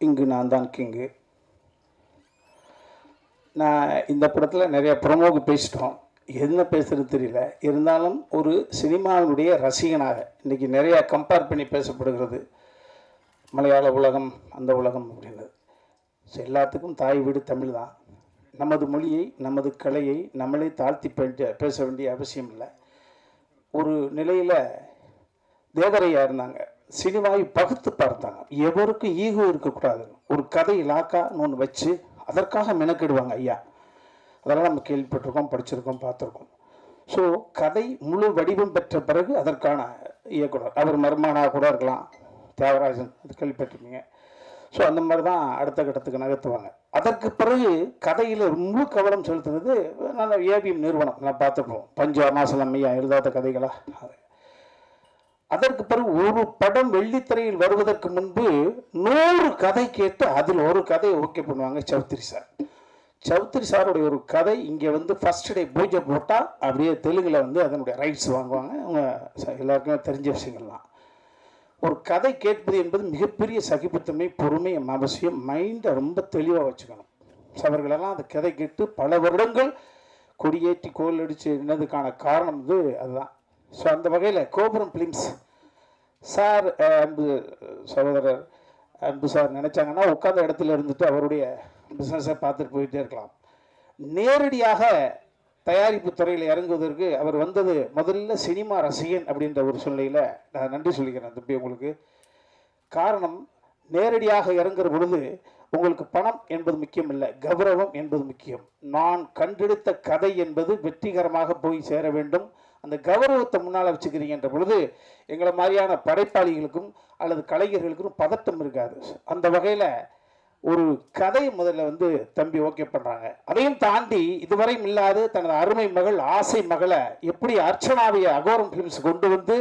இங்கு நான் தான் கிங்கு நான் இந்த படத்தில் நிறைய ப்ரொமோக்கு பேசிட்டோம். என்ன பேசுறது தெரியல. இருந்தாலும் ஒரு சினிமாவினுடைய ரசிகனாக இன்றைக்கி நிறையா கம்பேர் பண்ணி பேசப்படுகிறது. மலையாள உலகம் அந்த உலகம் அப்படின்றது. ஸோ எல்லாத்துக்கும் தாய் வீடு தமிழ் தான். நமது மொழியை நமது கலையை நம்மளே தாழ்த்தி பேச- பேச வேண்டிய அவசியம் இல்லை. ஒரு நிலையில் தேவரையாக இருந்தாங்க. சினிமாவை பகுத்து பார்த்தாங்க எவருக்கும் ஈகோ இருக்கக்கூடாது? ஒரு கதை இலாக்கான்னு ஒன்று வச்சு அதற்காக மெனக்கிடுவாங்க ஐயா. அதெல்லாம் நம்ம கேள்விப்பட்டிருக்கோம் படிச்சிருக்கோம் பார்த்துருக்கோம். ஸோ கதை முழு வடிவம் பெற்ற பிறகு அதற்கான இயக்குனர். அவர் மர்மானா கூட இருக்கலாம். தியாகராஜன் அது கேள்விப்பட்டிருக்கீங்க ஸோ அந்த மாதிரி தான் அடுத்த கட்டத்துக்கு நகர்த்துவாங்க. அதற்கு பிறகு கதையில் முழு கவனம் செலுத்துறது நல்ல ஏபிஎம் நிறுவனம். நான் பார்த்துருப்போம் பஞ்சு அருணாசலம் ஐயா எழுதாத கதைகளாக அதற்கு பிறகு ஒரு படம் வெள்ளித்திரையில் வருவதற்கு முன்பு நூறு கதை கேட்டு அதில் ஒரு கதையை ஓகே பண்ணுவாங்க சௌத்ரி சார். சௌத்ரி சாருடைய ஒரு கதை இங்கே வந்து ஃபர்ஸ்ட் டே பூஜை போட்டால் அப்படியே தெலுங்கில் வந்து அதனுடைய ரைட்ஸ் வாங்குவாங்க. அவங்க எல்லாருக்குமே தெரிஞ்ச விஷயங்கள்லாம். ஒரு கதை கேட்பது என்பது மிகப்பெரிய சகிப்புத்தன்மை பொறுமை அவசியம் மைண்டை ரொம்ப தெளிவாக வச்சுக்கணும். அவர்களெல்லாம் அந்த கதை கேட்டு பல வருடங்கள் கொடியேற்றி கோல் அடித்து என்னதுக்கான காரணம் வந்து அதுதான். ஸோ அந்த வகையில் கோபுரம் ஃபிலிம்ஸ் சார் அன்பு சகோதரர் அன்பு சார் நினச்சாங்கன்னா உட்கார்ந்த இடத்துல இருந்துட்டு அவருடைய பிஸ்னஸை பார்த்துட்டு போயிட்டே இருக்கலாம். நேரடியாக தயாரிப்பு துறையில் இறங்குவதற்கு அவர் வந்தது முதல்ல சினிமா ரசிகன் அப்படின்ற ஒரு சூழ்நிலையில் நான் நன்றி சொல்லிக்கிறேன். தம்பி உங்களுக்கு. காரணம் நேரடியாக இறங்குற பொழுது உங்களுக்கு பணம் என்பது முக்கியம் இல்லை கௌரவம் என்பது முக்கியம். நான் கண்டெடுத்த கதை என்பது வெற்றிகரமாக போய் சேர வேண்டும். அந்த கௌரவத்தை முன்னால் வச்சுக்கிறீங்கன்ற பொழுது எங்களை மாதிரியான படைப்பாளிகளுக்கும் அல்லது கலைஞர்களுக்கும் பதட்டம் இருக்காது. அந்த வகையில் ஒரு கதை முதல்ல வந்து தம்பி ஓகே பண்ணுறாங்க அதையும் தாண்டி இதுவரையும் இல்லாது தனது அருமை மகள் ஆசை மகளை எப்படி அர்ச்சனாவை அகோரம் ஃபிலிம்ஸ் கொண்டு வந்து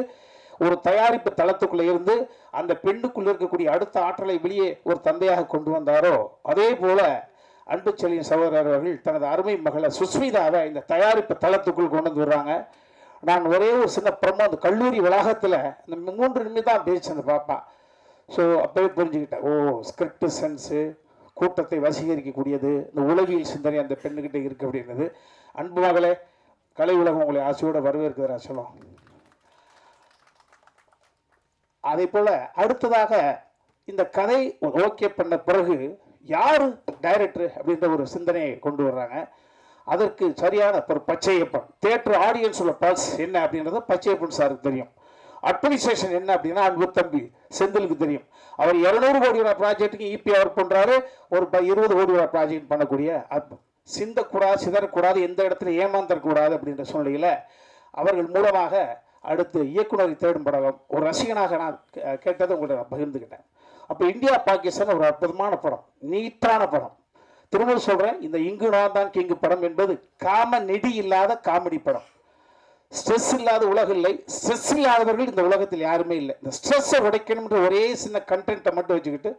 ஒரு தயாரிப்பு தளத்துக்குள்ளே இருந்து அந்த பெண்ணுக்குள்ளே இருக்கக்கூடிய அடுத்த ஆற்றலை வெளியே ஒரு தந்தையாக கொண்டு வந்தாரோ அதே போல அன்பு செல்லியின் சகோதரர் அவர்கள் தனது அருமை மகளை சுஸ்மிதாவை இந்த தயாரிப்பு தளத்துக்குள் கொண்டு வந்து வர்றாங்க நான் ஒரே ஒரு சின்ன பிரமோ அந்த கல்லூரி வளாகத்தில் இந்த மூன்று நிமிடம் தான் பேச்சு அந்த பாப்பா. ஸோ அப்போவே புரிஞ்சுக்கிட்டேன் ஓ ஸ்கிரிப்ட் சென்ஸு கூட்டத்தை வசீகரிக்கக்கூடியது இந்த உளவியல் சிந்தனை அந்த பெண்ணுக்கிட்ட இருக்கு அப்படின்றது அன்பு மகளே கலை உலகம் உங்களை ஆசையோடு வரவேற்கிறதா சொல்லும். அதே போல் அடுத்ததாக இந்த கதை ஓகே பண்ண பிறகு யார் டைரக்டர் அப்படின்ற ஒரு சிந்தனையை கொண்டு வர்றாங்க. அதற்கு சரியான ஒரு பச்சையப்பன். தேட்டர் ஆடியன்ஸோட பல்ஸ் என்ன அப்படின்றது பச்சையப்பன் சாருக்கு தெரியும். அட்மினிஸ்ட்ரேஷன் என்ன அப்படின்னா அன்பு தம்பி செந்திலுக்கு தெரியும். அவர் இரநூறு கோடி ரூபாய் ப்ராஜெக்ட்டுக்கு இபி ஒர்க் பண்ணுறாரு ஒரு ப- இருபது கோடி ரூபாய் ப்ராஜெக்ட் பண்ணக்கூடிய சிந்தக்கூடாது சிதறக்கூடாது எந்த இடத்துல ஏமாந்தரக்கூடாது அப்படின்ற சூழ்நிலையில் அவர்கள் மூலமாக அடுத்து இயக்குனரை தேடும் படம். ஒரு ரசிகனாக நான் கே- கேட்டதை உங்கள்கிட்ட நான் பகிர்ந்துக்கிட்டேன். அப்போ இந்தியா பாகிஸ்தான் ஒரு அற்புதமான படம். நீட்டான படம். திரும்ப சொல்கிறேன் இந்த இங்கு நான் தான் கிங்கு படம் என்பது காம நெடி இல்லாத காமெடி படம். ஸ்ட்ரெஸ் இல்லாத உலகம் இல்லை. ஸ்ட்ரெஸ் இல்லாதவர்கள் இந்த உலகத்தில் யாருமே இல்லை. இந்த ஸ்ட்ரெஸ்ஸை உடைக்கணும்ன்ற ஒரே சின்ன கண்டென்ட்டை மட்டும் வச்சுக்கிட்டு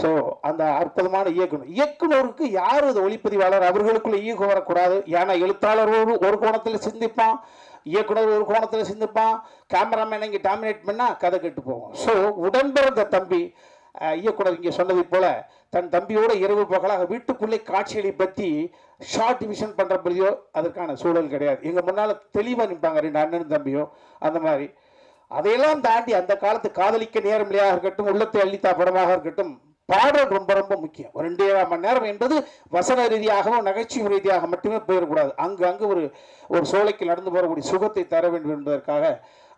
ஸோ அந்த அற்புதமான இயக்குனர். இயக்குனருக்கு யார் அது ஒளிப்பதிவாளர்? அவர்களுக்குள்ள ஈகோ வரக்கூடாது. ஏன்னா எழுத்தாளர் ஒரு ஒரு கோணத்தில் சிந்திப்பான் இயக்குனர் ஒரு கோணத்தில் சிந்திப்பான் கேமராமேன் இங்கே டாமினேட் பண்ணால் கதை கெட்டு போவோம் ஸோ உடன்பிறந்த தம்பி இயக்குனர் இங்கே சொன்னதை போல் தன் தம்பியோட இரவு பகலாக வீட்டுக்குள்ளே காட்சிகளை பற்றி ஷார்ட் டிவிஷன் பண்ணுறபடியோ அதற்கான சூழல் கிடையாது. எங்கள் முன்னால் தெளிவாக நிற்பாங்க ரெண்டு அண்ணன் தம்பியோ அந்த மாதிரி. அதையெல்லாம் தாண்டி அந்த காலத்து காதலிக்க நேரம் இல்லையாக இருக்கட்டும் உள்ளத்தை அள்ளித்தா படமாக இருக்கட்டும் பாடல் ரொம்ப ரொம்ப முக்கியம். ஒரு மணி நேரம் என்பது வசன ரீதியாகவும் நகைச்சுவை ரீதியாக மட்டுமே போயிடக்கூடாது. அங்கு அங்கு ஒரு ஒரு சோலைக்கு நடந்து போகக்கூடிய சுகத்தை தர வேண்டும் என்பதற்காக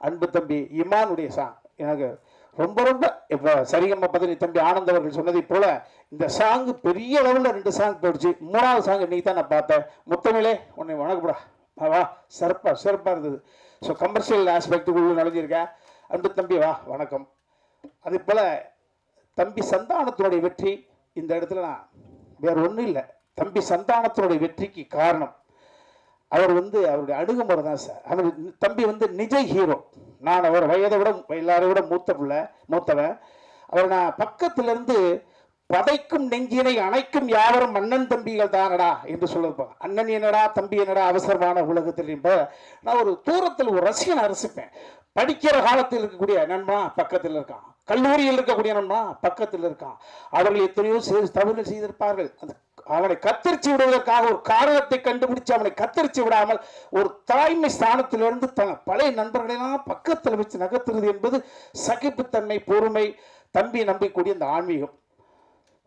அன்பு தம்பி இமானுடைய சாங் எனக்கு ரொம்ப ரொம்ப இப்போ சரிகம்ம பதினி தம்பி ஆனந்த் அவர்கள் சொன்னதை போல இந்த சாங்கு பெரிய அளவில் ரெண்டு சாங் போயிடுச்சு மூணாவது சாங் இன்னைக்கு தான் நான் பார்த்தேன். முத்தமிழே உன்னை வணக்கப்படா வா, சிறப்பாக சிறப்பாக இருந்தது. ஸோ கமர்ஷியல் ஆஸ்பெக்டுக்குள்ள நுழைஞ்சிருக்கேன். அன்பு தம்பி வா வணக்கம். அதே போல் தம்பி சந்தானத்தினுடைய வெற்றி இந்த இடத்துல நான் வேற ஒன்றும் இல்லை. தம்பி சந்தானத்தினுடைய வெற்றிக்கு காரணம். அவர் வந்து அவருடைய அணுகுமுறை தான் சார். அவர் தம்பி வந்து நிஜ ஹீரோ நான் அவர் வயதை விட எல்லாரையும் விட மூத்த பிள்ளை மூத்தவன். அவர் நான் பக்கத்திலிருந்து பதைக்கும் நெஞ்சினை அணைக்கும் யாவரும் அண்ணன் தம்பிகள் தானடா என்று சொல்லியிருப்பாங்க அண்ணன் என்னடா தம்பி என்னடா அவசரமான உலகத்தில் என்ப நான் ஒரு தூரத்தில் ஒரு ரசிகனை அரசிப்பேன் படிக்கிற காலத்தில் இருக்கக்கூடிய நண்பன் பக்கத்தில் இருக்கான். கல்லூரியில் இருக்கக்கூடியவனா பக்கத்தில் இருக்கான் அவர்கள் எத்தனையோ தவறுகள் செய்திருப்பார்கள். அந்த அவனை கத்தரிச்சு விடுவதற்காக ஒரு காரணத்தை கண்டுபிடிச்சு அவனை கத்தரிச்சு விடாமல் ஒரு தாய்மை ஸ்தானத்திலிருந்து தன் பழைய நண்பர்களெல்லாம் பக்கத்தில் வச்சு நகர்த்துறது என்பது சகிப்புத்தன்மை பொறுமை தம்பி நம்பிக்கூடிய இந்த ஆன்மீகம்.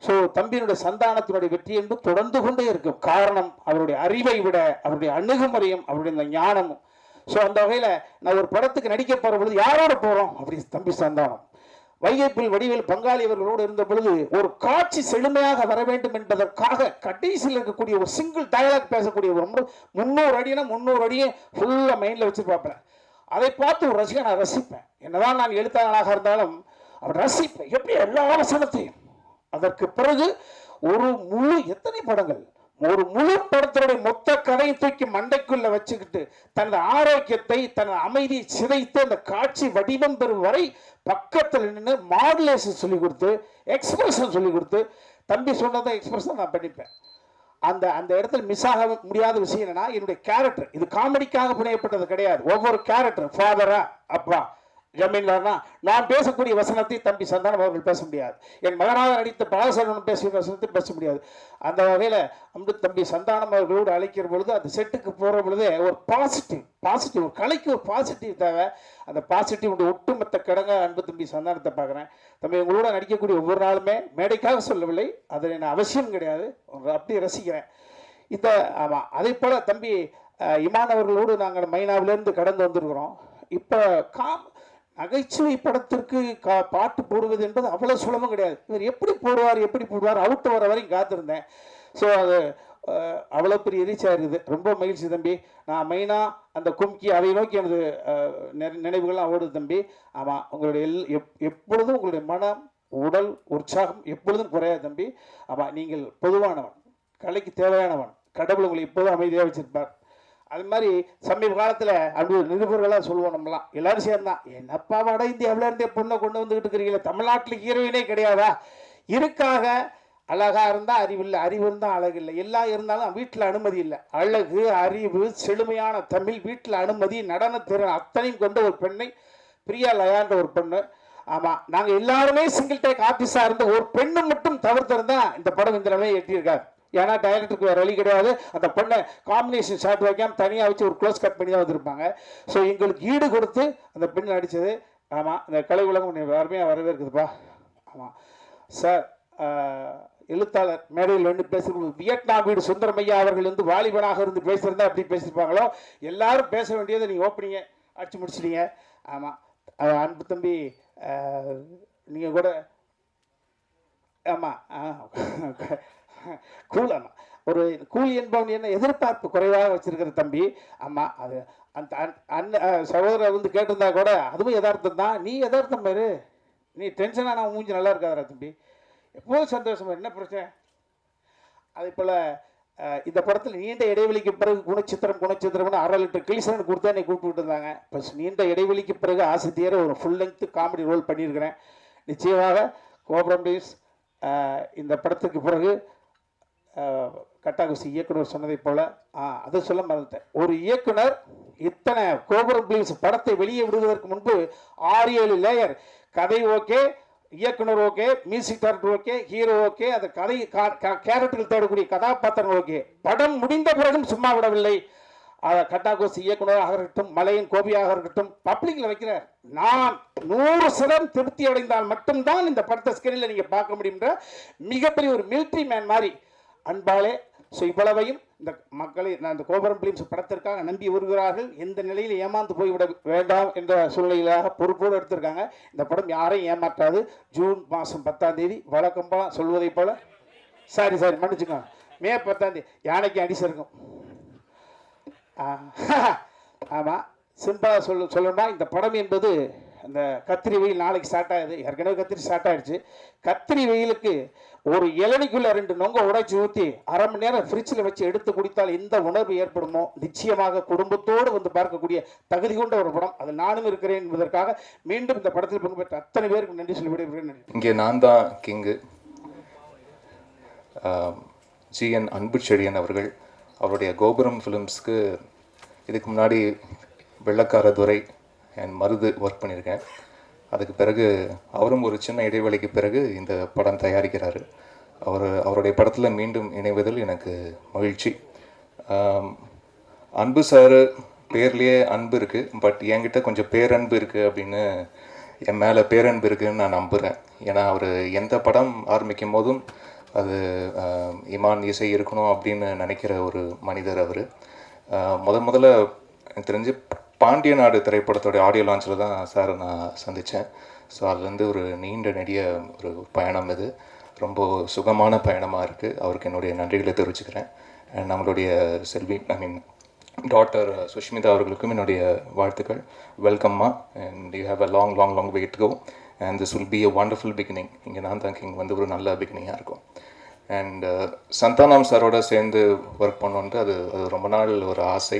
ஸோ தம்பியினுடைய சந்தானத்தினுடைய வெற்றி என்பது தொடர்ந்து கொண்டே இருக்கும். காரணம் அவருடைய அறிவை விட அவருடைய அணுகுமுறையும் அவருடைய இந்த ஞானமும். ஸோ அந்த வகையில் நான் ஒரு படத்துக்கு நடிக்க போகிற பொழுது யாரோட போகிறோம் அப்படி தம்பி சந்தானம். வையப்பில் வடிவேல் பங்காளி அவர்களோடு இருந்த பொழுது ஒரு காட்சி செழுமையாக வர வேண்டும் என்பதற்காக கடைசியில் இருக்கக்கூடிய ஒரு சிங்கிள் டயலாக் பேசக்கூடிய ஒரு முன்னூறு முந்நூறு அடினா முன்னூறு அடியை ஃபுல்லாக மைண்டில் வச்சுருப்பாப்பேன் அதை பார்த்து ஒரு ரசிகன் நான் ரசிப்பேன். என்னதான் நான் எழுத்தாளனாக இருந்தாலும் அவர் ரசிப்பேன். எப்படி எல்லா வசனத்தையும். அதற்கு பிறகு ஒரு முழு எத்தனை படங்கள். ஒரு முழு படத்தினுடைய மொத்த கதையை தூக்கி மண்டைக்குள்ள வச்சுக்கிட்டு தனது ஆரோக்கியத்தை தனது அமைதியை சிதைத்து அந்த காட்சி வடிவம் பெறும் வரை பக்கத்தில் நின்று மாடுலேஷன் சொல்லி கொடுத்து எக்ஸ்பிரஷன் சொல்லி கொடுத்து தம்பி சொன்னதை எக்ஸ்பிரஷன் நான் பண்ணிப்பேன். அந்த அந்த இடத்துல மிஸ் ஆக முடியாத விஷயம் என்னன்னா என்னுடைய கேரக்டர் இது காமெடிக்காக புனையப்பட்டது கிடையாது. ஒவ்வொரு கேரக்டர் ஃபாதரா அப்பா. ஜமீன்தார்னா நான் பேசக்கூடிய வசனத்தை தம்பி சந்தானம் அவர்கள் பேச முடியாது. என் மகனாக நடித்த பாலசரணன் பேசிய வசனத்தை பேச முடியாது. அந்த வகையில் அம்பு தம்பி சந்தானம் அவர்களோடு அழைக்கிற பொழுது அந்த செட்டுக்கு போகிற பொழுதே ஒரு பாசிட்டிவ் பாசிட்டிவ் ஒரு கலைக்கு ஒரு பாசிட்டிவ் தேவை. அந்த பாசிட்டிவ் ஒட்டுமொத்த கிடங்க அன்பு தம்பி சந்தானத்தை பார்க்குறேன். தம்பி உங்களோட நடிக்கக்கூடிய ஒவ்வொரு நாளுமே மேடைக்காக சொல்லவில்லை. அதில் என்ன அவசியம் கிடையாது. அப்படியே ரசிக்கிறேன். இந்த ஆமாம் அதே போல் தம்பி இமானவர்களோடு நாங்கள் மைனாவிலேருந்து கடந்து வந்திருக்கிறோம். இப்போ காம் நகைச்சுவை படத்திற்கு கா பாட்டு போடுவது என்பது அவ்வளோ சுலபம் கிடையாது. இவர் எப்படி போடுவார் எப்படி போடுவார் அவுட்டு வர வரைக்கும் காத்திருந்தேன். ஸோ அது அவ்வளோ பெரிய ரீச்சாக இருக்குது ரொம்ப மகிழ்ச்சி தம்பி. நான் மெயினாக அந்த கும்கி அதை நோக்கி எனது நினைவுகள்லாம் ஓடுது தம்பி. ஆமாம் உங்களுடைய எல் எப் எப்பொழுதும் உங்களுடைய மனம் உடல் உற்சாகம் எப்பொழுதும் குறையாது தம்பி. ஆமாம் நீங்கள் பொதுவானவன் கலைக்கு தேவையானவன் கடவுள் உங்களை எப்போதும் அமைதியாக வச்சிருப்பார். அது மாதிரி சமீப காலத்தில் அப்படி நிருபர்களாக சொல்லுவோம் நம்மலாம். எல்லாரும் சேர்ந்தான் என்னப்பா வட இந்தியாவில இருந்தே பொண்ணை கொண்டு வந்துக்கிட்டு இருக்கிறீங்களே? தமிழ்நாட்டில் ஹீரோயினே கிடையாதா? இருக்காக அழகாக இருந்தால் அறிவு இல்லை அறிவு இருந்தால் அழகு இல்லை. எல்லாம் இருந்தாலும் வீட்டில் அனுமதி இல்லை. அழகு அறிவு செழுமையான தமிழ் வீட்டில் அனுமதி நடனத்திறன் அத்தனையும் கொண்ட ஒரு பெண்ணை பிரியா லயான்ற ஒரு பெண்ணு. ஆமாம் நாங்கள் எல்லாருமே சிங்கிள் டேக் ஆர்டிஸ்டாக இருந்த ஒரு பெண்ணு மட்டும் தவிர்த்திருந்தா இந்த படம் இந்த நிலையை எட்டியிருக்காரு ஏன்னா டைரக்டருக்கு வேறு வழி கிடையாது. அந்த பொண்ணை காம்பினேஷன் ஷாட் வைக்காமல் தனியாக வச்சு ஒரு க்ளோஸ் கட் பண்ணி தான் வந்திருப்பாங்க. ஸோ எங்களுக்கு ஈடு கொடுத்து அந்த பெண் நடித்தது ஆமாம் இந்த கலை உலகம் உன்னை அருமையாக வரவேற்குதுப்பா. ஆமாம் சார் எழுத்தாளர் மேடையில் வந்து பேசுகிறது வியட்நாம் வீடு சுந்தரமையா அவர்கள் வந்து வாலிபனாக இருந்து பேசுகிறதா அப்படி பேசியிருப்பாங்களோ? எல்லாரும் பேச வேண்டியதை நீங்கள் ஓப்பனிங்க அடிச்சு முடிச்சிட்டீங்க. ஆமாம் அன்பு தம்பி நீங்கள் கூட ஆமாம் ஆ ஆமாம் ஒரு கூலி என்பவன் என்ன எதிர்பார்ப்பு குறைவாக வச்சிருக்கிற தம்பி ஆமாம் அது அந்த அண்- அண்ணன் சகோதரர் வந்து கேட்டிருந்தா கூட அதுவும் யதார்த்தம் தான். நீ யதார்த்தம் பாரு. நீ டென்ஷனாக நான் மூஞ்சி நல்லா இருக்காதரா தம்பி. எப்போதும் சந்தோஷமா என்ன பிரச்சனை? அதே போல் இந்த படத்தில் நீண்ட இடைவெளிக்கு பிறகு குணச்சித்திரம் குணச்சித்திரம்னு அரை லிட்டர் கிளிசரன் கொடுத்தா என்னை கூப்பிட்டு இருந்தாங்க ப்ளஸ் நீண்ட இடைவெளிக்கு பிறகு ஆசிரியர் ஒரு ஃபுல் லென்த்து காமெடி ரோல் பண்ணியிருக்கிறேன். நிச்சயமாக கோபுரம் பீஸ் இந்த படத்துக்கு பிறகு கட்டாகுசி இயக்குனர் சொன்னதைப் போல அதை சொல்ல மறந்துட்டேன். ஒரு இயக்குனர் இத்தனை கோபுரம் பிளீஸ் படத்தை வெளியே விடுவதற்கு முன்பு ஆறு ஏழு லேயர். கதை ஓகே இயக்குனர் okay music director okay hero okay அந்த கதை கேரக்டர்கள் தேடக்கூடிய கதாபாத்திரங்கள் ஓகே. படம் முடிந்த பிறகும் சும்மா விடவில்லை. அதை கட்டாகோசி இயக்குனராக இருக்கட்டும் மலையின் கோபியாக இருக்கட்டும் பப்ளிக்கில் வைக்கிறார் நான் நூறு சதம் திருப்தி அடைந்தால் மட்டும்தான் இந்த படத்தை ஸ்கிரீனில் நீங்கள் பார்க்க முடியுன்ற மிகப்பெரிய ஒரு மிலிட்ரி மேன் மாதிரி அன்பாலே ஸோ இவ்வளவையும் இந்த மக்களை நான் இந்த கோபுரம் பிலிம்ஸ் படத்திற்காக நம்பி வருகிறார்கள். எந்த நிலையில் ஏமாந்து போய்விட வேண்டாம் என்ற சூழ்நிலையிலாக பொறுப்போடு எடுத்திருக்காங்க. இந்த படம் யாரையும் ஏமாற்றாது. ஜூன் மாதம் பத்தாம் தேதி வழக்கம் போல சொல்வதைப் போல. சாரி சாரி மன்னிச்சுக்கோங்க மே பத்தாம் தேதி யானைக்கு அடிசு இருக்கும் ஆமாம் சிம்பிளாக சொல்ல சொல்லணும்னா இந்த படம் என்பது அந்த கத்திரி வெயில் நாளைக்கு ஸ்டார்ட் ஆகுது. ஏற்கனவே கத்திரி ஸ்டார்ட் ஆயிடுச்சு. கத்திரி வெயிலுக்கு ஒரு இளநிக்குள்ளே ரெண்டு நொங்க உடைச்சி ஊற்றி அரை மணி நேரம் ஃப்ரிட்ஜில் வச்சு எடுத்து குடித்தால் எந்த உணர்வு ஏற்படுமோ? நிச்சயமாக குடும்பத்தோடு வந்து பார்க்கக்கூடிய தகுதி கொண்ட ஒரு படம். அது நானும் இருக்கிறேன் என்பதற்காக மீண்டும் இந்த படத்தில் பங்கு பெற்ற அத்தனை பேருக்கு நன்றி சொல்லி விடைபெறுகிறேன். இங்கே நான் தான் கிங்கு. ஜிஎன் அன்புச்செழியன் அவர்கள் அவருடைய கோபுரம் ஃபிலிம்ஸ்க்கு இதுக்கு முன்னாடி வெள்ளக்கார துறை அண்ட் மருது ஒர்க் பண்ணியிருக்கேன். அதுக்கு பிறகு அவரும் ஒரு சின்ன இடைவெளிக்கு பிறகு இந்த படம் தயாரிக்கிறார். அவர் அவருடைய படத்தில் மீண்டும் இணைவதில் எனக்கு மகிழ்ச்சி. அன்பு சார் பேர்லேயே அன்பு இருக்குது பட் என்கிட்ட கொஞ்சம் பேரன்பு இருக்குது அப்படின்னு என் மேலே பேரன்பு இருக்குதுன்னு நான் நம்புகிறேன் ஏன்னா அவர் எந்த படம் ஆரம்பிக்கும் போதும் அது இமான் இசை இருக்கணும் அப்படின்னு நினைக்கிற ஒரு மனிதர் அவர். முத முதல்ல எனக்கு தெரிஞ்சு பாண்டிய நாடு திரைப்படத்தோட ஆடியோ லான்ச்சில் தான் சார் நான் சந்தித்தேன் ஸோ அதுலேருந்து ஒரு நீண்ட நெடிய ஒரு பயணம் இது. ரொம்ப சுகமான பயணமாக இருக்குது அவருக்கு என்னுடைய நன்றிகளை தெரிவிச்சுக்கிறேன். அண்ட் நம்மளுடைய செல்வி ஐ மீன் டாட்டர் சுஷ்மிதா அவர்களுக்கும் என்னுடைய வாழ்த்துக்கள். வெல்கம்மா and you have a long long long wait go and this will be a wonderful beginning இங்கே நான் தான் இங்கே வந்து ஒரு நல்ல பிகினிங்காக இருக்கும். அண்ட் uh, சந்தானம் சாரோட சேர்ந்து ஒர்க் பண்ணோன்ட்டு அது அது ரொம்ப நாள் ஒரு ஆசை.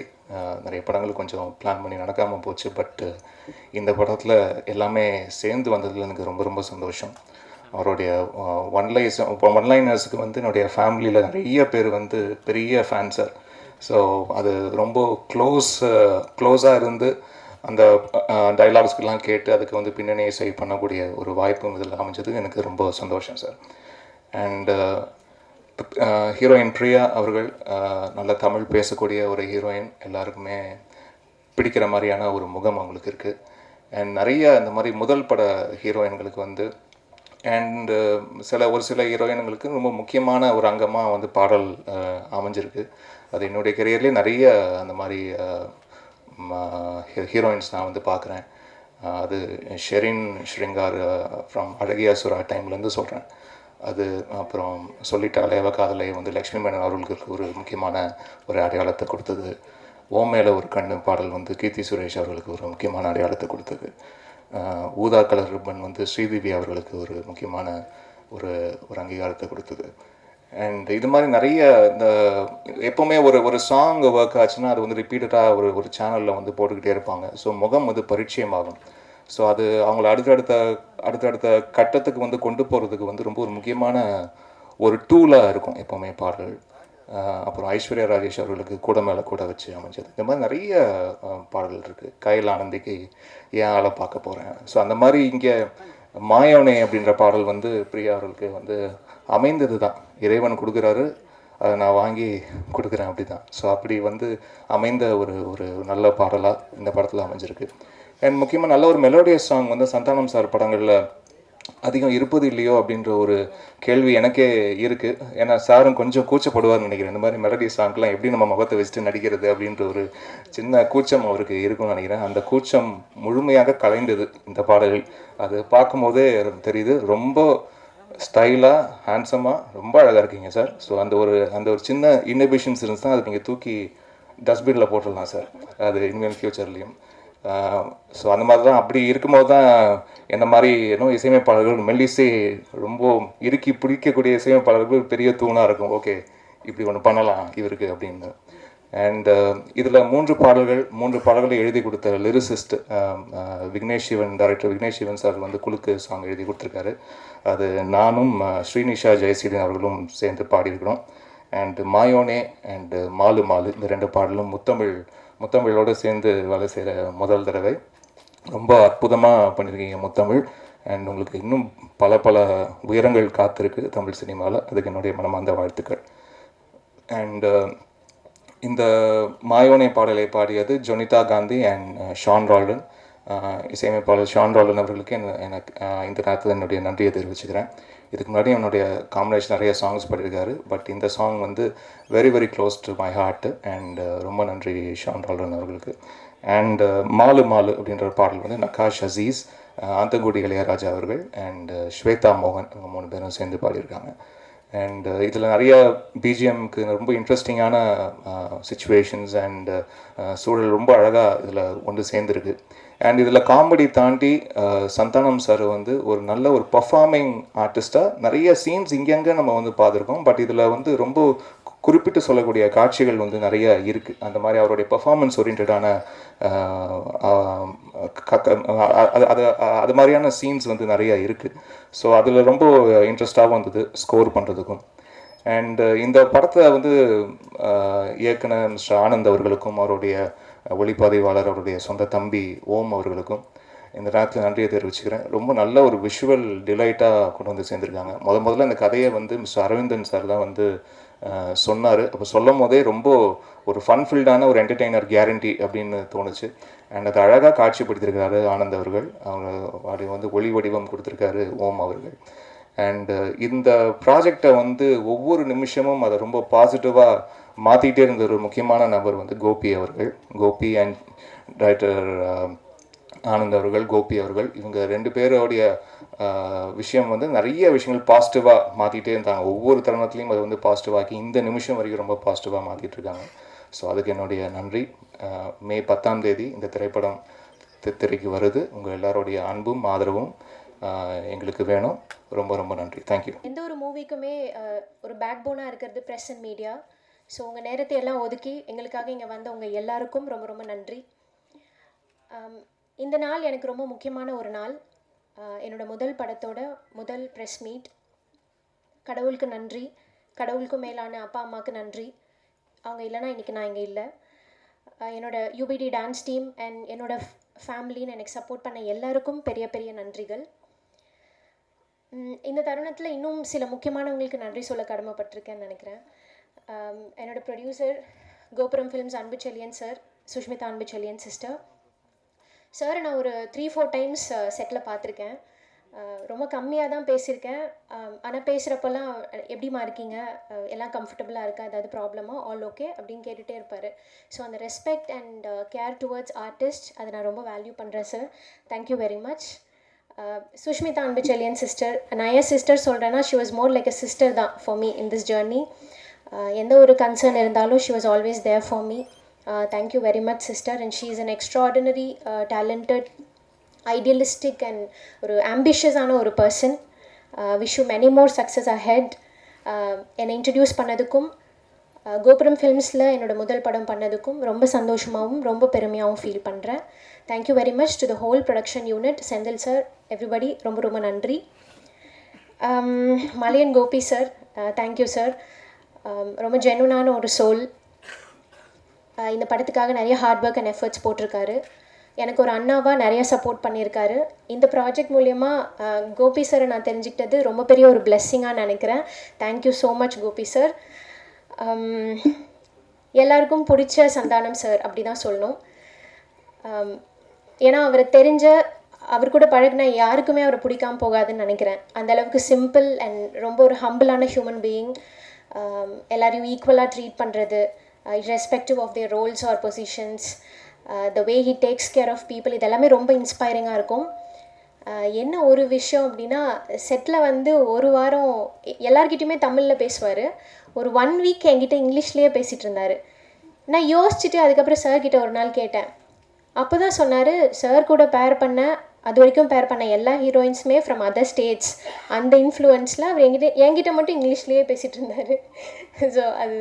நிறைய படங்கள் கொஞ்சம் பிளான் பண்ணி நடக்காமல் போச்சு பட் இந்த படத்தில் எல்லாமே சேர்ந்து வந்ததில் எனக்கு ரொம்ப ரொம்ப சந்தோஷம். அவருடைய ஒன்லைஸ் ஒன்லைனர்ஸுக்கு வந்து என்னுடைய ஃபேமிலியில் நிறைய பேர் வந்து பெரிய ஃபேன்ஸர் ஸோ அது ரொம்ப க்ளோஸ் க்ளோஸாக இருந்து அந்த டைலாக்ஸ்க்கெல்லாம் கேட்டு அதுக்கு வந்து பின்னணி இசை பண்ணக்கூடிய ஒரு வாய்ப்பும் இதில் அமைஞ்சது. எனக்கு ரொம்ப சந்தோஷம் சார் அண்டு ஹீரோயின் பிரியா அவர்கள் நல்ல தமிழ் பேசக்கூடிய ஒரு ஹீரோயின் எல்லாருக்குமே பிடிக்கிற மாதிரியான ஒரு முகம் அவங்களுக்கு இருக்குது அண்ட் நிறைய இந்த மாதிரி முதல் பட ஹீரோயின்களுக்கு வந்து அண்டு சில ஒரு சில ஹீரோயின்களுக்கு ரொம்ப முக்கியமான ஒரு அங்கமாக வந்து பாடல் அமைஞ்சிருக்கு. அது என்னுடைய கெரியர்லேயே நிறைய அந்த மாதிரி ஹீரோயின்ஸ் நான் வந்து பார்க்குறேன் அது ஷெரின் ஸ்ருங்கார் ஃப்ரம் அழகியா சுரா டைம்லேருந்து சொல்கிறேன் அது அப்புறம் சொல்லிட்டாலே அவ வந்து லக்ஷ்மி மேனன் அவர்களுக்கு ஒரு முக்கியமான ஒரு அடையாளத்தை கொடுத்தது. ஓ மேலே ஒரு கண்ணு பாடல் வந்து கீர்த்தி சுரேஷ் அவர்களுக்கு ஒரு முக்கியமான அடையாளத்தை கொடுத்தது. ஊதா கலர் ரிப்பன் வந்து ஸ்ரீதேவி அவர்களுக்கு ஒரு முக்கியமான ஒரு ஒரு அங்கீகாரத்தை கொடுத்தது. அண்ட் இது மாதிரி நிறைய இந்த எப்போவுமே ஒரு ஒரு சாங் ஒர்க் ஆச்சுன்னா அது வந்து ரிப்பீட்டடாக ஒரு ஒரு சேனலில் வந்து போட்டுக்கிட்டே இருப்பாங்க. ஸோ முகம் வந்து பரிச்சயமாகும். ஸோ அது அவங்கள அடுத்தடுத்த அடுத்தடுத்த கட்டத்துக்கு வந்து கொண்டு போகிறதுக்கு வந்து ரொம்ப ஒரு முக்கியமான ஒரு டூலாக இருக்கும் எப்போவுமே பாடல்கள். அப்புறம் ஐஸ்வர்யா ராஜேஷ் அவர்களுக்கு கூட மேலே கூட வச்சு அமைஞ்சது. இந்த மாதிரி நிறைய பாடல்கள் இருக்குது கையில் ஆனந்திக்கு ஏன் ஆளை பார்க்க போகிறேன் ஸோ அந்த மாதிரி இங்கே மாயோனே அப்படின்ற பாடல் வந்து பிரியா அவர்களுக்கு வந்து அமைந்தது தான் இறைவன் கொடுக்குறாரு. அதை நான் வாங்கி கொடுக்குறேன் அப்படி தான் ஸோ அப்படி வந்து அமைந்த ஒரு ஒரு நல்ல பாடலாக இந்த படத்தில் அமைஞ்சிருக்கு. அண்ட் முக்கியமாக நல்ல ஒரு மெலோடியஸ் சாங் வந்து சந்தானம் சார் படங்களில் அதிகம் இருப்பது இல்லையோ அப்படின்ற ஒரு கேள்வி எனக்கே இருக்குது ஏன்னா சாரும் கொஞ்சம் கூச்சப்படுவார்னு நினைக்கிறேன். இந்த மாதிரி மெலடி சாங்க்லாம் எப்படி நம்ம முகத்தை வச்சுட்டு நடிக்கிறது அப்படின்ற ஒரு சின்ன கூச்சம் அவருக்கு இருக்கும்னு நினைக்கிறேன். அந்த கூச்சம் முழுமையாக கலைந்தது இந்த பாடலில். அது பார்க்கும்போதே தெரியுது. ரொம்ப ஸ்டைலாக ஹேண்ட்ஸமாக ரொம்ப அழகாக இருக்கீங்க சார். ஸோ அந்த ஒரு அந்த ஒரு சின்ன இன்னபிஷன்ஸ் இருந்துச்சுன்னா அதை நீங்கள் தூக்கி டஸ்ட்பினில் போட்டுடலாம் சார். அது இனிமேல் ஃப்யூச்சர்லேயும் ஸோ அந்த மாதிரி தான் அப்படி இருக்கும்போது தான் என்ன மாதிரி இன்னும் இசையமைப்பாளர்கள் மெல்லிசை ரொம்ப இறுக்கி பிடிக்கக்கூடிய இசையமைப்பாளர்கள் பெரிய தூணாக இருக்கும். ஓகே இப்படி ஒன்று பண்ணலாம் இவருக்கு அப்படின்னு. அண்ட் இதில் மூன்று பாடல்கள் மூன்று பாடல்களை எழுதி கொடுத்த lyricist Vignesh Shivan director Vignesh Shivan sir வந்து குலுக்கு சாங் எழுதி கொடுத்துருக்காரு. அது நானும் ஸ்ரீனிஷா ஜெயசீலன் அவர்களும் சேர்ந்து பாடியிருக்கிறோம். அண்ட் மாயோனே அண்டு மாலு மாலு இந்த ரெண்டு பாடலும் முத்தமிழ் முத்தமிழோடு சேர்ந்து வேலை செய்கிற முதல் தடவை. ரொம்ப அற்புதமாக பண்ணியிருக்கீங்க முத்தமிழ். அண்ட் உங்களுக்கு இன்னும் பல பல உயரங்கள் காத்திருக்கு தமிழ் சினிமாவில் அதுக்கு என்னுடைய மனமார்ந்த வாழ்த்துக்கள். அண்டு uh, இந்த மாயோனே பாடலை பாடியது ஜொனிதா காந்தி அண்ட் uh, ஷான் ரால்டன். இசையமைப்பாளர் ஷான் ராலன் அவர்களுக்கு என்ன- எனக்கு இந்த நேரத்தில் என்னுடைய நன்றியை தெரிவிச்சுக்கிறேன். இதுக்கு முன்னாடி என்னுடைய காம்பினேஷன் நிறைய சாங்ஸ் பாடியிருக்காரு. பட் இந்த சாங் வந்து very very close to my heart and ரொம்ப நன்றி ஷான் ரால்டன் அவர்களுக்கு. அண்ட் மாலு மாலு அப்படின்ற ஒரு பாடல் வந்து நகாஷ் அசீஸ் அஹ், ஆந்தங்குடி இளையராஜா அவர்கள் அண்ட் ஸ்வேதா மோகன் இவங்க மூணு பேரும் சேர்ந்து பாடியிருக்காங்க. அண்ட் இதில் நிறைய பிஜிஎம்க்கு ரொம்ப இன்ட்ரெஸ்டிங்கான சுச்சுவேஷன்ஸ் அண்ட் சூழல் ரொம்ப அழகாக இதில் ஒன்று சேர்ந்துருக்கு. அண்ட் இதில் காமெடி தாண்டி சந்தானம் சார் வந்து ஒரு நல்ல ஒரு பர்ஃபார்மிங் ஆர்டிஸ்ட்டாக நிறைய சீன்ஸ் இங்கங்கே நம்ம வந்து பார்த்துருக்கோம். பட் இதில் வந்து ரொம்ப குறிப்பிட்டு சொல்லக்கூடிய காட்சிகள் வந்து நிறைய இருக்குது அந்த மாதிரி அவருடைய பர்ஃபார்மன்ஸ் ஓரியன்டான அது அது அது மாதிரியான சீன்ஸ் வந்து நிறைய இருக்குது ஸோ அதில் ரொம்ப இன்ட்ரெஸ்டாகவும் வந்தது ஸ்கோர் பண்ணுறதுக்கும் அண்ட் இந்த படத்தை வந்து இயக்குனர் மிஸ்டர் ஆனந்த் அவர்களுக்கும் அவருடைய ஒளிப்பதிவாளர் அவருடைய சொந்த தம்பி ஓம் அவர்களுக்கும் இந்த நேரத்தில் நன்றியை தெரிவிச்சுக்கிறேன். ரொம்ப நல்ல ஒரு விஷுவல் டிலைட்டாக கொண்டு வந்து சேர்ந்துருக்காங்க. முத முதல்ல இந்த கதையை வந்து மிஸ்டர் அரவிந்தன் சார் தான் வந்து சொன்னார். அப்போ சொல்லும் போதே ரொம்ப ஒரு ஃபன்ஃபில்டான ஒரு என்டர்டெய்னர் கேரண்டி அப்படின்னு தோணுச்சு. அண்ட் அதை அழகாக காட்சிப்படுத்தியிருக்காரு ஆனந்த் அவர்கள். அவங்க அது வந்து ஒளி வடிவம் கொடுத்துருக்காரு ஓம் அவர்கள். அண்டு uh, இந்த ப்ராஜெக்டை வந்து ஒவ்வொரு நிமிஷமும் அதை ரொம்ப பாசிட்டிவாக மாற்றிக்கிட்டே இருந்த ஒரு முக்கியமான நபர் வந்து கோபி அவர்கள். Gopi and director um, Anand அவர்கள் கோபி அவர்கள். இவங்க ரெண்டு பேரோடைய uh, விஷயம் வந்து நிறைய விஷயங்கள் பாசிட்டிவாக மாற்றிட்டே இருந்தாங்க. ஒவ்வொரு தருணத்துலையும் அதை வந்து பாசிட்டிவாக்கி இந்த நிமிஷம் வரைக்கும் ரொம்ப பாசிட்டிவாக மாற்றிட்டு இருக்காங்க. ஸோ அதுக்கு என்னுடைய நன்றி. Uh, மே பத்தாம் தேதி இந்த திரைப்படம் திரைக்கு வருது. உங்கள் எல்லாருடைய அன்பும் ஆதரவும் எங்களுக்கு வேணும். ரொம்ப ரொம்ப நன்றி. தேங்க்யூ எந்த ஒரு மூவிக்குமே ஒரு பேக் போனாக இருக்கிறது ப்ரெஸ் அண்ட் மீடியா ஸோ உங்கள் நேரத்தை எல்லாம் ஒதுக்கி எங்களுக்காக இங்கே வந்த உங்கள் எல்லாருக்கும் ரொம்ப ரொம்ப நன்றி. இந்த நாள் எனக்கு ரொம்ப முக்கியமான ஒரு நாள். என்னோட முதல் படத்தோட முதல் ப்ரெஸ் மீட் கடவுளுக்கு நன்றி. கடவுளுக்கும் மேலான அப்பா அம்மாவுக்கு நன்றி. அவங்க இல்லைன்னா இன்றைக்கி நான் இங்கே இல்லை. என்னோட யூபிடி டான்ஸ் டீம் அண்ட் என்னோடய ஃபேமிலின்னு எனக்கு சப்போர்ட் பண்ண எல்லாருக்கும் பெரிய பெரிய நன்றிகள். இந்த தருணத்தில் இன்னும் சில முக்கியமானவங்களுக்கு நன்றி சொல்ல கடமைப்பட்டிருக்கேன்னு நினைக்கிறேன். என்னோடய என்னோட ப்ரொடியூசர் கோபுரம் ஃபிலிம்ஸ் அன்பு சார் சுஷ்மிதா அன்பு சிஸ்டர் சார் நான் ஒரு த்ரீ ஃபோர் டைம்ஸ் செட்டில் பார்த்துருக்கேன். ரொம்ப கம்மியாக தான் பேசியிருக்கேன். ஆனால் பேசுகிறப்பெல்லாம் எப்படிம்மா இருக்கீங்க? எல்லாம் கம்ஃபர்டபுளாக இருக்கா? ஏதாவது ப்ராப்ளமா ஆல் ஓகே அப்படின்னு கேட்டுகிட்டே இருப்பார். ஸோ அந்த respect and care towards artist அதை நான் ரொம்ப வேல்யூ பண்ணுறேன் sir thank you very much Sushmita Anbuchezhiyan sister நான் ஏன் சிஸ்டர் சொல்கிறேன்னா she was more like a sister தான் for me in this journey எந்த ஒரு கன்சர்ன் இருந்தாலும் she was always there for me thank you very much sister and she is an extraordinary talented idealistic and ஒரு ஆம்பிஷியஸான ஒரு person wish you many more success ahead என்னை introduce பண்ணதுக்கும் கோபுரம் ஃபிலிம்ஸில் என்னோட முதல் படம் பண்ணதுக்கும் ரொம்ப சந்தோஷமாகவும் ரொம்ப பெருமையாகவும் ஃபீல் பண்ணுறேன் thank you very much to the whole production unit Senthil sir everybody ரொம்ப ரொம்ப நன்றி Malayan Gopi sir thank you sir ரொம்ப ஜெனுனான ஒரு சோல் இந்த படத்துக்காக நிறைய ஹார்ட் ஒர்க் அண்ட் எஃபர்ட்ஸ் போட்டிருக்காரு. எனக்கு ஒரு அண்ணாவாக நிறைய சப்போர்ட் பண்ணியிருக்காரு. இந்த ப்ராஜெக்ட் மூலயமா uh, கோபி சாரை நான் தெரிஞ்சுக்கிட்டது ரொம்ப பெரிய ஒரு பிளெஸ்ஸிங்காக நினைக்கிறேன். Thank you so much Gopi sir um, எல்லாருக்கும் பிடிச்ச சந்தானம் சார் அப்படி தான் சொல்லணும் um, ஏன்னா அவரை தெரிஞ்ச அவர் கூட பழகின யாருக்குமே அவரை பிடிக்காம போகாதுன்னு நினைக்கிறேன். அந்த அளவுக்கு சிம்பிள் அண்ட் ரொம்ப ஒரு ஹம்பிளான ஹியூமன் பீயிங் எல்லாரையும் ஈக்குவலாக ட்ரீட் பண்ணுறது respective of their roles or positions the way he takes care of people இதெல்லாமே ரொம்ப இன்ஸ்பைரிங்காக இருக்கும். Uh, என்ன ஒரு விஷயம் அப்படின்னா செட்டில் வந்து ஒரு வாரம் எ- தமிழில் பேசுவார். ஒரு ஒன் வீக் என்கிட்ட இங்கிலீஷ்லேயே பேசிகிட்டு இருந்தார். நான் யோசிச்சுட்டு அதுக்கப்புறம் சார் கிட்ட ஒரு நாள் கேட்டேன். அப்போ தான் சொன்னார் சார் கூட பேர் பண்ண அது வரைக்கும் பேர் பண்ண எல்லா ஹீரோயின்ஸுமே ஃப்ரம் அதர் ஸ்டேட்ஸ் அந்த இன்ஃப்ளூயன்ஸில் அவர் எங்கிட்ட என்கிட்ட மட்டும் இங்கிலீஷ்லேயே பேசிகிட்டு இருந்தார். ஸோ அது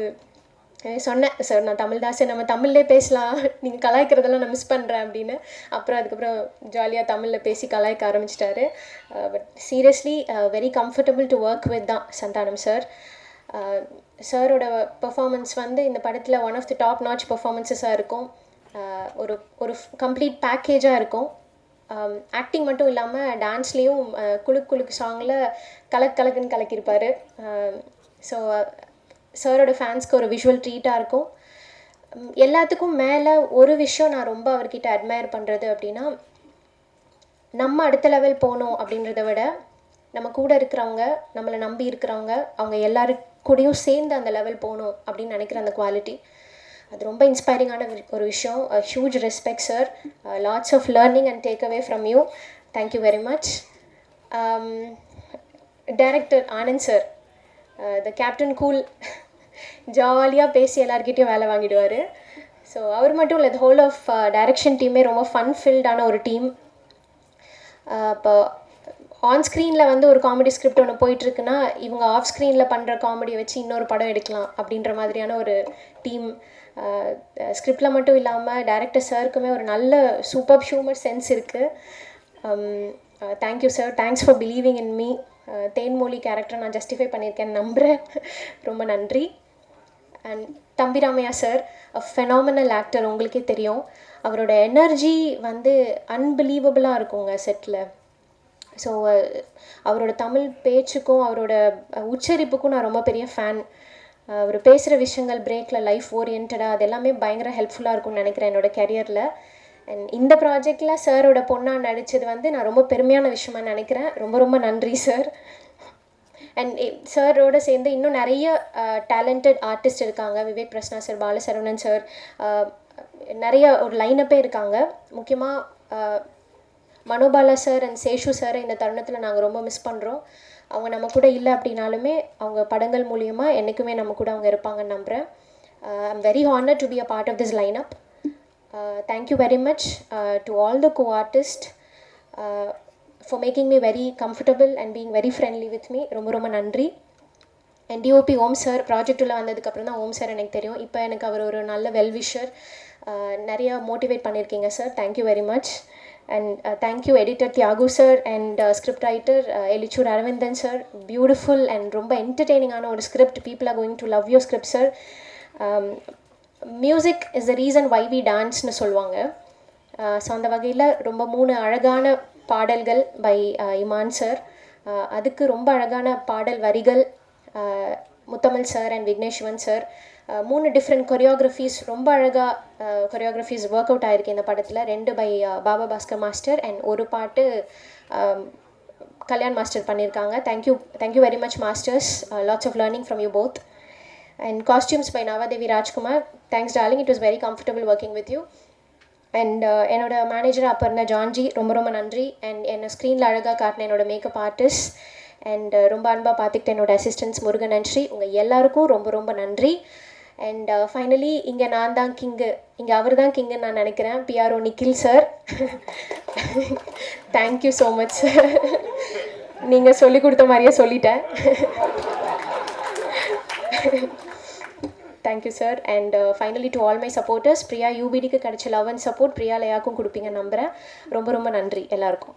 சொன்னேன் சார் நான் தமிழ் தான் சார் நம்ம தமிழ்லே பேசலாம். நீங்கள் கலாய்க்கிறதெல்லாம் நான் மிஸ் பண்ணுறேன் அப்படின்னு. அப்புறம் அதுக்கப்புறம் ஜாலியாக தமிழில் பேசி கலாய்க்க ஆரம்பிச்சிட்டாரு. But seriously very comfortable to work with தான் சந்தானம் சார் சாரோட பெர்ஃபார்மன்ஸ் வந்து இந்த படத்தில் one of the top notch பெர்ஃபார்மன்ஸஸாக இருக்கும். ஒரு ஒரு கம்ப்ளீட் பேக்கேஜாக இருக்கும். ஆக்டிங் மட்டும் இல்லாமல் டான்ஸ்லேயும் குலுக் குழுக்கு சாங்கில் கலக் கலக்குன்னு கலக்கியிருப்பார். ஸோ சாரோட ஃபேன்ஸ்க்கு ஒரு விஷுவல் ட்ரீட்டாக இருக்கும். எல்லாத்துக்கும் மேலே ஒரு விஷயம் நான் ரொம்ப அவர்கிட்ட அட்மையர் பண்ணுறது அப்படின்னா நம்ம அடுத்த லெவல் போகணும் அப்படின்றத விட நம்ம கூட இருக்கிறவங்க நம்மளை நம்பி இருக்கிறவங்க அவங்க எல்லாரு கூடயும் சேர்ந்து அந்த லெவல் போகணும் அப்படின்னு நினைக்கிற அந்த குவாலிட்டி அது ரொம்ப இன்ஸ்பைரிங்கான வி- ஒரு விஷயம். Huge respect sir lots of learning and take away from you thank you very much director Anand sir the captain cool ஜாலியாக பேசி எல்லாருக்கிட்டையும் வேலை வாங்கிடுவார். ஸோ அவர் மட்டும் இல்லை த ஹோல் ஆஃப் டைரக்ஷன் டீமே ரொம்ப ஃபன் ஃபில்டான ஒரு டீம் uh, இப்போ ஆன் ஸ்க்ரீனில் வந்து ஒரு காமெடி ஸ்கிரிப்ட் ஒன்று போயிட்டுருக்குன்னா இவங்க ஆஃப் ஸ்க்ரீனில் பண்ணுற காமெடியை வச்சு இன்னொரு படம் எடுக்கலாம் அப்படின்ற மாதிரியான ஒரு டீம் ஸ்கிரிப்டில் மட்டும் இல்லாமல் டேரக்டர் சாருக்குமே ஒரு நல்ல சூப்பர் ஹியூமர் சென்ஸ் இருக்குது thank you sir thanks for believing in me Thenmozhi character நான் ஜஸ்டிஃபை பண்ணியிருக்கேன் நம்புகிறேன் ரொம்ப நன்றி. And Thambi Ramaiah sir a phenomenal actor உங்களுக்கே தெரியும். அவரோட எனர்ஜி வந்து அன்பிலீவபிளாக இருக்குங்க செட்டில் ஸோ அவரோட தமிழ் பேச்சுக்கும் அவரோட உச்சரிப்புக்கும் நான் ரொம்ப பெரிய ஃபேன் அவர் பேசுகிற விஷயங்கள் பிரேக்கில் லைஃப் ஓரியன்டாக அது எல்லாமே பயங்கர ஹெல்ப்ஃபுல்லாக இருக்கும்னு நினைக்கிறேன் என்னோட கெரியரில் அண்ட் இந்த ப்ராஜெக்டில் சாரோட பொண்ணாக நடித்தது வந்து நான் ரொம்ப பெருமையான விஷயமா நினைக்கிறேன். ரொம்ப ரொம்ப நன்றி சார் அண்ட் சாரோட சேர்ந்து இன்னும் நிறைய டேலண்டட் ஆர்டிஸ்ட் இருக்காங்க. விவேக் பிரஸ்னா சார் பாலசரவணன் சார் நிறைய ஒரு லைனப்பே இருக்காங்க. முக்கியமாக Manobala sir and Seshu sir இந்த தருணத்தில் நாங்கள் ரொம்ப மிஸ் பண்ணுறோம் அவங்க நம்ம கூட இல்லை அப்படின்னாலுமே அவங்க படங்கள் மூலியமாக என்றைக்குமே நம்ம கூட அவங்க இருப்பாங்கன்னு நம்புகிறேன் I'm very honour to be a part of this line up thank you very much to all the co artist for making me very comfortable and being very friendly with me ரொம்ப ரொம்ப நன்றி. என் DOP ஓம் sir ப்ராஜெக்டில் வந்ததுக்கப்புறம் தான் ஓம் sir எனக்கு தெரியும். இப்போ எனக்கு அவர் ஒரு நல்ல வெல்விஷர் நிறையா மோட்டிவேட் பண்ணியிருக்கீங்க sir thank you very much and thank you editor Thiyagu sir and script writer Elichur Aravindan sir beautiful and ரொம்ப என்டர்டெய்னிங்கான ஒரு script people are going to love your script sir music is the reason why we டான்ஸ்னு சொல்லுவாங்க. So அந்த வகையில் ரொம்ப மூணு அழகான பாடல்கள் பை இமான் சார் அதுக்கு ரொம்ப அழகான பாடல் வரிகள் Muthamizh sir and Vigneshwan sir மூணு டிஃப்ரெண்ட் கொரியோகிராஃபிஸ் ரொம்ப அழகாக கொரியோகிராஃபிஸ் ஒர்க் அவுட் ஆயிருக்கு இந்த படத்தில். ரெண்டு by Baba Bhaskar master and ஒரு பாட்டு கல்யாண் மாஸ்டர் பண்ணியிருக்காங்க thank you thank you very much masters lots of learning from you both and costumes by Navadevi Rajkumar thanks darling it was very comfortable working with you and என்னோட manager அப்போ இருந்த ஜான்ஜி ரொம்ப ரொம்ப நன்றி. And என்னை ஸ்க்ரீனில் அழகாக காட்டின என்னோட மேக்கப் ஆர்டிஸ்ட் அண்ட் ரொம்ப அன்பாக பார்த்துக்கிட்ட என்னோட அசிஸ்டன்ஸ் முருகன் நன்றி. உங்கள் எல்லாருக்கும் ரொம்ப ரொம்ப நன்றி. அண்ட் ஃபைனலி இங்கே நான் தான் கிங்கு இங்கே அவர் தான் கிங்குன்னு நான் நினைக்கிறேன். PRO Nikhil sir thank you so much sir நீங்கள் சொல்லி கொடுத்த மாதிரியே சொல்லிட்டேன். Thank you sir and finally to all my supporters Priya யூபிடிக்கு கிடைச்ச லவ் அண்ட் சப்போர்ட் பிரியா லயாக்கும் கொடுப்பீங்க நம்புகிறேன் ரொம்ப ரொம்ப நன்றி எல்லாருக்கும்.